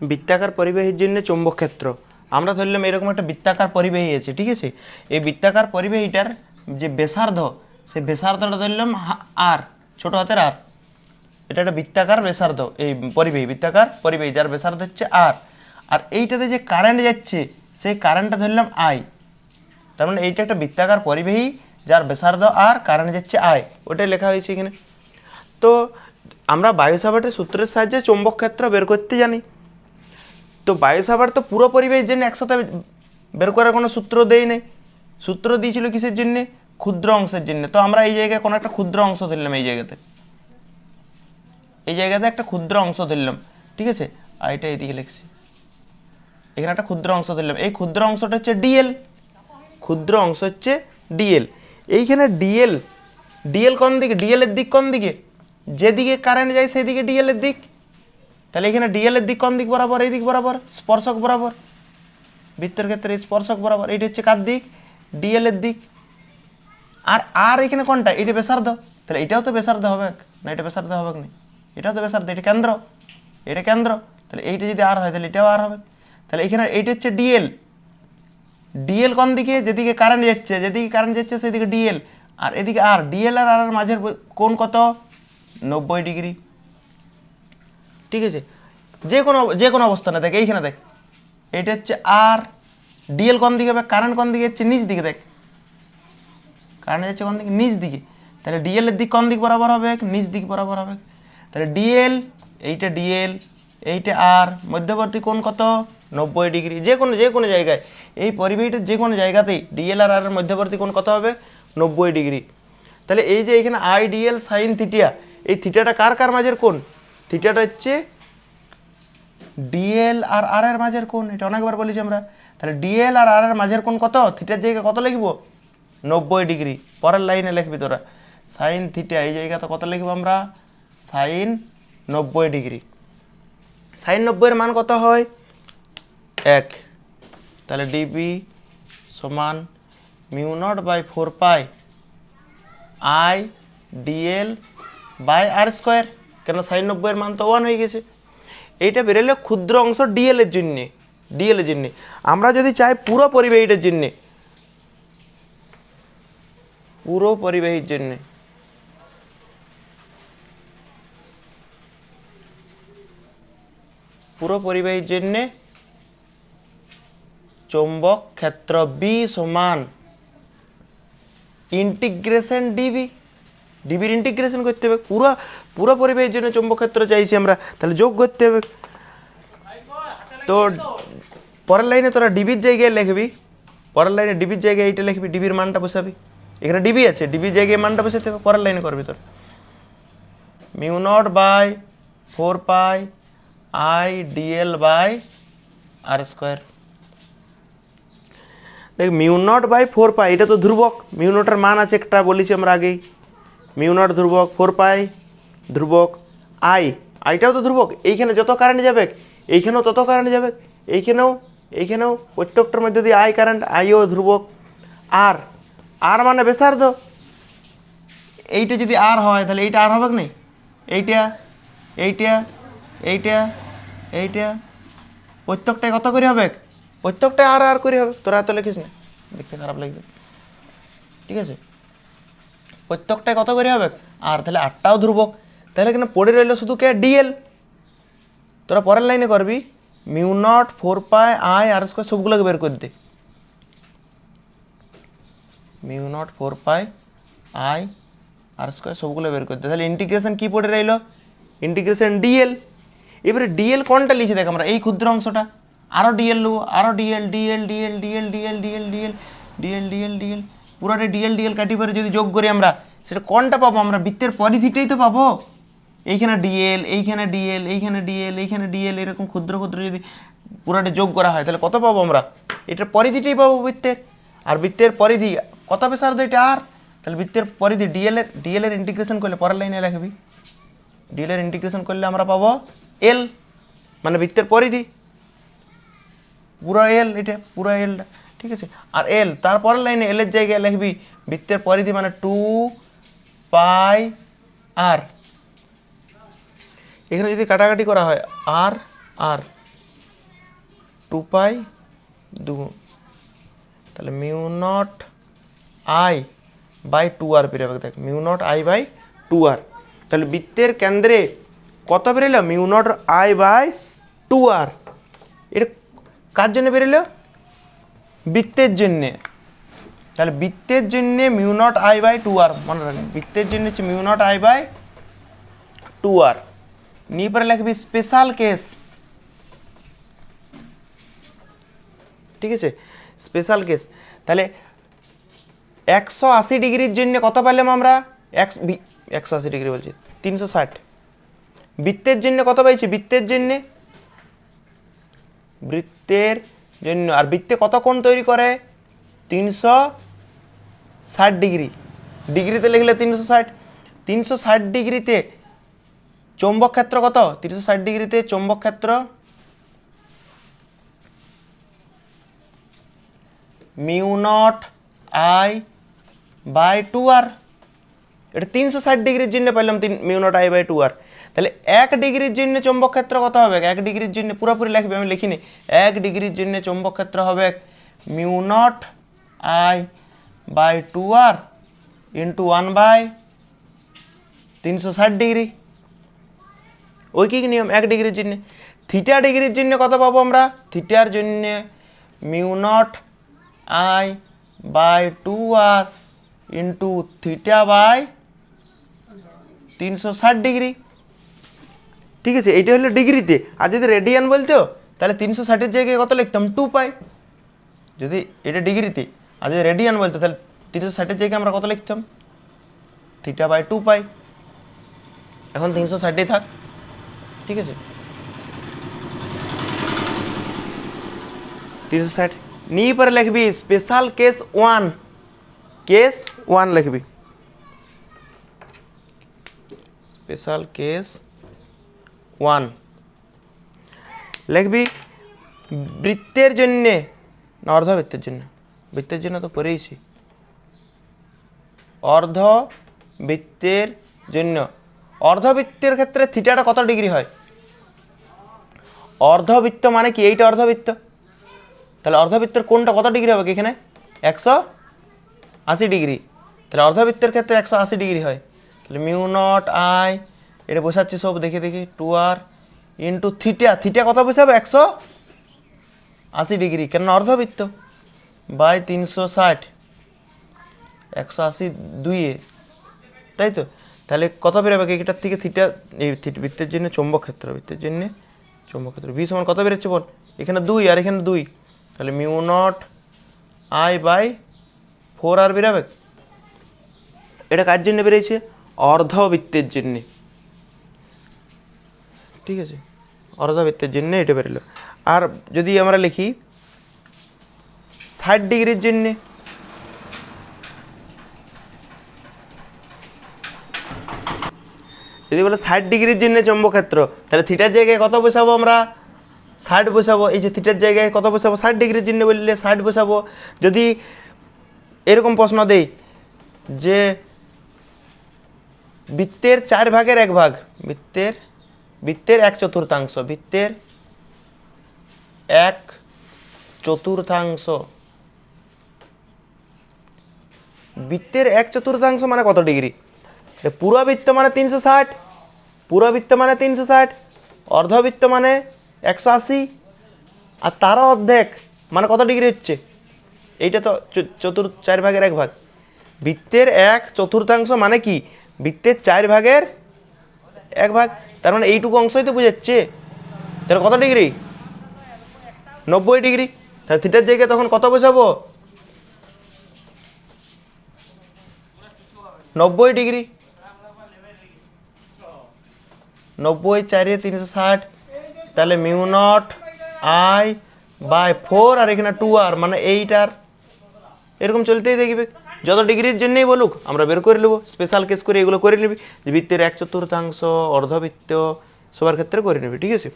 বৃত্তাকার পরিবাহীর জন্য চৌম্বক ক্ষেত্র আমরা ধরলাম এরকম একটা বৃত্তাকার পরিবাহী আছে, ঠিক আছে? এই বৃত্তাকার পরিবাহীটার যে ব্যাসার্ধ, সেই ব্যাসার্ধটা ধরলাম আর, ছোট হাতের আর। এটা একটা বৃত্তাকার ব্যাসার্ধ, এই পরিবাহী বৃত্তাকার পরিবাহী যার ব্যাসার্ধ হচ্ছে আর। আর এইটাতে যে কারেন্ট যাচ্ছে, সেই কারেন্টটা ধরলাম আই তার মানে এইটা একটা বৃত্তাকার পরিবাহী যার ব্যাসার্ধ আর কারেন্ট যাচ্ছে আই ওটাই লেখা হয়েছে এখানে। তো আমরা বায়ুসাভাটের সূত্রের সাহায্যে চৌম্বক ক্ষেত্র বের করতে জানি। তো বায়ুসাভার তো পুরো পরিবেশ জন্য একসাথে বের করার কোনো সূত্র দেই নেই। সূত্র দিয়েছিল কিসের জন্যে? ক্ষুদ্র অংশের জন্য। তো আমরা এই জায়গায় কোনো একটা ক্ষুদ্র অংশ ধরলাম এই জায়গাতে। এই জায়গাতে একটা ক্ষুদ্র অংশ ধরলাম। ঠিক আছে? আর এটা এইদিকে লিখছি। এখানে একটা ক্ষুদ্র অংশ ধরলাম। এই ক্ষুদ্র অংশটা হচ্ছে ডিএল ক্ষুদ্র অংশ হচ্ছে ডিএল এইখানে ডিএল ডিএল কোন দিকে? ডিএল এর দিক কোন দিকে? যেদিকে কারেন্ট যায়, সেদিকে ডিএল এর দিক। তাহলে এখানে ডিএল এর দিক কোন দিক বরাবর, এই দিক বরাবর, স্পর্শক বরাবর, বৃত্তের ক্ষেত্রে স্পর্শক বরাবর, এইটা হচ্ছে কার দিক? ডিএল এর দিক। আর আর এখানে কোনটা? এটা বেসার্ধ তাহলে এটাও তো বেসার্ধ হবে, না এটা বেসার্ধ হবে না? এটাও তো বেসার্ধ এটা কেন্দ্র। এটা কেন্দ্র। তাহলে এইটা যদি আর হয়, তাহলে এটাও আর হবে। তাহলে এখানে এইটা হচ্ছে ডিএল ডিএল কোন দিকে? যেদিকে কারেন্ট যাচ্ছে, যেদিকে কারেন্ট যাচ্ছে, সেদিকে ডিএল আর এদিকে আর ডিএল আর আর মাঝের কোণ কত? নব্বই ডিগ্রি। ঠিক আছে? যে কোনো যে কোনো অবস্থানে দেখ, এইখানে দেখ। এটা হচ্ছে আর ডিএল কোন দিকে হবে? কারেন্ট কোন দিকে হচ্ছে নিচ দিকে, দেখ। কারেন্ট যাচ্ছে কোন দিকে? নিচ দিকে। তাহলে ডিএল এর দিক কোন দিক বরাবর হবে? নিচ দিক বরাবর হবে। তাহলে ডিএল এইটা ডিএল এইটা আর মধ্যবর্তী কোণ কত? নব্বই ডিগ্রি। যে কোনো যে কোনো জায়গায়। এই পরিবাহীটার যে কোনো জায়গাতেই ডিএল আর আর মধ্যবর্তী কোণ কত হবে? নব্বই ডিগ্রি। তাহলে এই যে এখানে আই ডিএল সাইন থিটিয়া এই থিটাটা কার কার মাঝের কোণ? থিটাটা হচ্ছে ডিএল আর আর এর মাঝের কোণ। এটা অনেকবার বলেছি আমরা। তাহলে ডিএল আর আর এর মাঝের কোণ কত? থিটার জায়গায় কত লিখব? নব্বই ডিগ্রি। পরের লাইনে লিখবি তোরা। সাইন থিটা, এই জায়গাতে কত লিখব আমরা? সাইন নব্বই ডিগ্রি। সাইন নব্বইয়ের মান কত হয়? এক। তাহলে ডিবি সমান mu naught by four pi I dl by R square. কেন সাইন নব্বইয়ের মান তো ওয়ান হয়ে গেছে। এইটা বেরোলে ক্ষুদ্র অংশ ডিএল এর জন্যে ডিএল এর জন্যে। আমরা যদি চাই পুরো পরিবাহীটার জন্যে, পুরো পরিবাহীর জন্যে। পুরো পরিবাহীর জন্যে চৌম্বক ক্ষেত্র বি সমান ইন্টিগ্রেশন ডিবি ডিবির ইন্টিগ্রেশন করতে হবে, পুরো পুরো পরিবাহের জন্য চৌম্বক ক্ষেত্র চাইছি আমরা, তাহলে যোগ করতে হবে। তো পরের লাইনে তোরা ডিবির জায়গায় লিখবি, পরের লাইনে ডিবির জায়গায় এইটা লিখবি ডিবির মানটা বসাবি। এখানে ডিবি আছে ডিবির জায়গায় মানটা বসাতে হবে, পরের লাইনে করবি তোর। Mu naught by four pi I dl by R square. দেখ, mu naught by four pi, এটা তো ধ্রুবক, মিউ নটের মান আছে একটা বলেছি আমরা আগেই। মিউ নট ধ্রুবক ফোর পাই, ধ্রুবক আই। আইটাও তো ধ্রুবক, এইখানে যত কারেন্ট যাবে, এইখানেও তত কারেন্ট যাবে, এইখানেও এইখানেও, প্রত্যেকটার মধ্যে দিয়ে আই কারেন্ট আইও ধ্রুবক আর আর মানে বেসার্ধ এইটা যদি আর হয়, তাহলে এইটা আর হবে না এইটা এইটা এইটা এইটা, প্রত্যেকটায় কত করে হবে? প্রত্যেকটাই আর আর করে হবে। তোরা এত লিখিস না। দেখতে খারাপ লাগবে। ঠিক আছে? প্রত্যেকটায় কত করে হবে আর তাহলে আটটাও ধ্রুবক তাহলে এখানে পড়ে রইল শুধু কে ডিএল তোরা পরের লাইনে করবি mu naught four pi I R square সবগুলোকে বের করে দে mu naught four pi I R square সবগুলো বের করে দে তাহলে ইন্টিগ্রেশন কী পড়ে রইল ইন্টিগ্রেশন ডিএল এবারে ডিএল কোনটা লিখে দেখ আমরা এই ক্ষুদ্র অংশটা আরও ডিএল নেব আরও dl dl dl dl dl dl dl dl dl dl পুরোটা ডিএল ডিএল কাটি পরে যদি যোগ করি আমরা, সেটা কোনটা পাবো? আমরা বৃত্তের পরিধিটাই তো পাবো। এইখানে ডিএল এইখানে ডিএল এইখানে ডিএল এইখানে ডিএল এরকম ক্ষুদ্র ক্ষুদ্র যদি পুরোটা যোগ করা হয়, তাহলে কত পাবো আমরা? এটার পরিধিটাই পাবো বৃত্তের আর বৃত্তের পরিধি, কত বেসার্ধ এটা আর? তাহলে বৃত্তের পরিধি ডিএল এর ডিএল এর ইন্টিগ্রেশন করলে, পরের লাইনে লিখবি ডিএল এর ইন্টিগ্রেশন করলে আমরা পাবো এল মানে বৃত্তের পরিধি। পুরো এল এটা পুরো এলটা ঠিক আছে? আর এল তারপরের লাইনে এল এর জায়গায় লিখবি বৃত্তের পরিধি মানে টু পাই আর এখানে যদি কাটাকাটি করা হয় আর আর টু পাই দুগুণ তাহলে mu naught I by two R বেরোবে দেখ, mu naught I by two R তাহলে বৃত্তের কেন্দ্রে কত বেরোলো mu naught I by two R এটা কার জন্য বেরোলো বৃত্তের জন্যে। তাহলে বৃত্তের জন্যে mu naught I by two R, মনে রাখবেন। বৃত্তের জন্য হচ্ছে mu naught I by two R. নিয়ে পরে লিখবি স্পেশাল কেস ঠিক আছে? স্পেশাল কেস তাহলে একশো আশি ডিগ্রির জন্য কত পেলাম আমরা? একশো আশি ডিগ্রি বলছি, তিনশো ষাট। বৃত্তের জন্য কত পাইছি? বৃত্তের জন্যে? বৃত্তের জন্য। আর বৃত্তে কত কোণ তৈরি করে? তিনশো ষাট ডিগ্রি। ডিগ্রিতে লিখলে তিনশো ষাট। তিনশো ষাট ডিগ্রিতে চৌম্বক ক্ষেত্র কত? তিনশো ষাট ডিগ্রিতে চৌম্বক ক্ষেত্র mu naught I by two R. এটা তিনশো ষাট ডিগ্রির জন্য পাইলাম তিন mu naught I by two R. তাহলে এক ডিগ্রির জন্য চৌম্বক ক্ষেত্র কত হবে? এক ডিগ্রির জন্য পুরোপুরি লিখবে, আমি লিখিনি। এক ডিগ্রির জন্য চৌম্বক ক্ষেত্র হবে mu naught I by two R into one by তিনশো ষাট ডিগ্রি। ওই কি নিয়ম, এক ডিগ্রির জন্য। থিটা ডিগ্রির জন্য কত পাবো আমরা? থিটার জন্য mu naught I by two R into theta by তিনশো ষাট ডিগ্রি। ঠিক আছে, এইটা হলো ডিগ্রিতে। আর যদি রেডিয়ান বলতো তাহলে তিনশো ষাটের জায়গায় কত লিখতাম? Two pi. যদি এটা ডিগ্রিতে, আর যদি রেডিয়ান বলতো, তাহলে তিনশো ষাটের জায়গায় আমরা কত লিখতাম? Theta by two pi. এখন তিনশো ষাটেই থাক। ঠিক আছে? তিনশো ষাট। নিয়ে পরে লিখবি special case one case one লিখবি। Special case one. লিখবি, বৃত্তের জন্যে, না অর্ধবৃত্তের জন্য? বৃত্তের জন্য তো পড়েইছি। অর্ধ বৃত্তের জন্য। অর্ধবৃত্তের ক্ষেত্রে থিটাটা কত ডিগ্রি হয়? অর্ধবৃত্ত মানে কি? এইটা অর্ধবৃত্ত তাহলে অর্ধবৃত্তের কোনটা কত ডিগ্রি হবে এখানে? একশো আশি ডিগ্রি। তাহলে অর্ধবৃত্তের ক্ষেত্রে একশো আশি ডিগ্রি হয়। তাহলে মিউ নট আই এটা বসাচ্ছি সব, দেখে দেখি। Two r into theta theta কত বসাবে? একশো আশি ডিগ্রি কেন অর্ধবৃত্ত। বাই তিনশো ষাট। একশো আশি দুইয়ে তাই তো? তাহলে কত বেরোবে? এটার থেকে থিটা এই বৃত্তের জন্য চৌম্বক ক্ষেত্র। বৃত্তের জন্য চৌম্বক ক্ষেত্র। বি সমান কত বেরোচ্ছে বল? এখানে দুই আর এখানে দুই। তাহলে mu naught I by four r বেরোবে? এটা কার জন্য বেরিয়েছে? অর্ধবৃত্তের জন্যে। ঠিক আছে? অর্ধবৃত্তের জন্য এটা বেরোলো। আর যদি আমরা লিখি, ষাট ডিগ্রির জন্যে। যদি বলে ষাট ডিগ্রির জন্য চৌম্বক্ষেত্র তাহলে থিটার জায়গায় কত বসাবো আমরা? ষাট বসাবো। এই যে থিটার জায়গায় কত বসাবো? ষাট ডিগ্রির জন্য বললে ষাট বসাবো। যদি এরকম প্রশ্ন দেই যে বৃত্তের চার ভাগের এক ভাগ, বৃত্তের বৃত্তের এক চতুর্থাংশ বৃত্তের এক চতুর্থাংশ। বৃত্তের এক চতুর্থাংশ মানে কত ডিগ্রি? এ পুরবৃত্ত মানে তিনশো ষাট পুরবৃত্ত মানে তিনশো ষাট, অর্ধবৃত্ত মানে একশো আশি, আর তারও অর্ধেক মানে কত ডিগ্রি হচ্ছে? এইটা তো চতুর, চার ভাগের এক ভাগ। বৃত্তের এক চতুর্থাংশ মানে কি? বৃত্তের চার ভাগের এক ভাগ। তার মানে এইটুকু অংশই তো বুঝাচ্ছে। তাহলে কত ডিগ্রি? নব্বই ডিগ্রি। তাহলে থিটার জায়গায় তখন কত বসাবো? নব্বই ডিগ্রি। নব্বই চারে তিনশো ষাট। তাহলে mu naught I by four r এখানে টু আর মানে এইট আর। এরকম চলতেই দেখবে। যত ডিগ্রির জন্যই বলুক, আমরা বের করে নেব স্পেশাল কেস করে এগুলো করে নিবি, যে বৃত্তের এক চতুর্থাংশ, অর্ধবৃত্ত, সবার ক্ষেত্রে করে নিবি, ঠিক আছে?